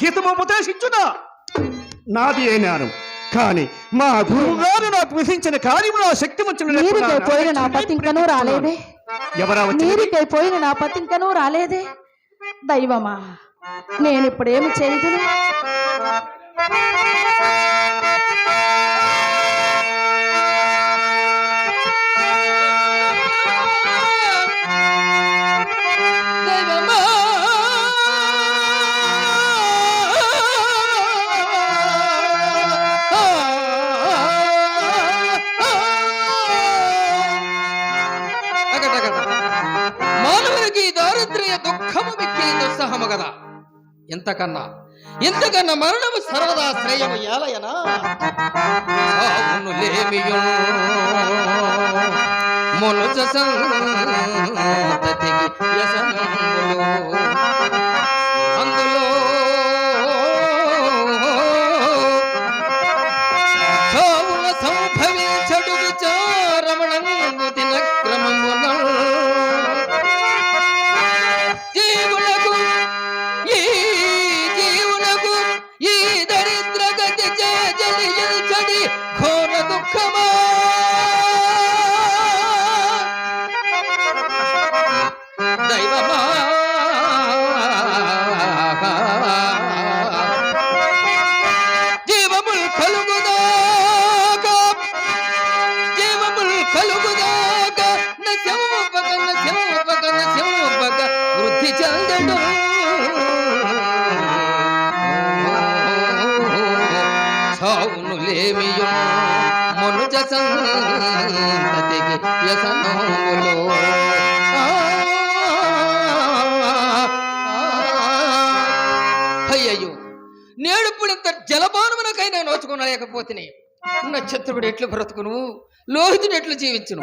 హితము ఉపదేశించునా? నాది అయినాను కానీ మా గురువు గారు నాకు విధించిన కార్యము నా శక్తి పోయిన నా పతి ఇంకనూ రాలేదే? ఎవరా నీరికై పోయిన నా పతి ఇంకనూ రాలేదే? దైవమా నేను ఇప్పుడు ఏమి చేయదును? మానవునికి దుఃఖము మిక్కిలి దుస్సహము కదా ఎంతకన్నా ఇంతకన్నా మరణము సర్వదా శ్రేయము ఏలయనా? మొనుచ సంతతికి వృద్ధి చెందడు మనుజ సంతతికి వ్యసనములు. అయ్యయ్యో నేడుప్పుడింత జలపానమునకైనా నోచుకునలేకపోతే నక్షత్రుడు ఎట్లు బ్రతుకును లోహితుడు ఎట్లు జీవించును?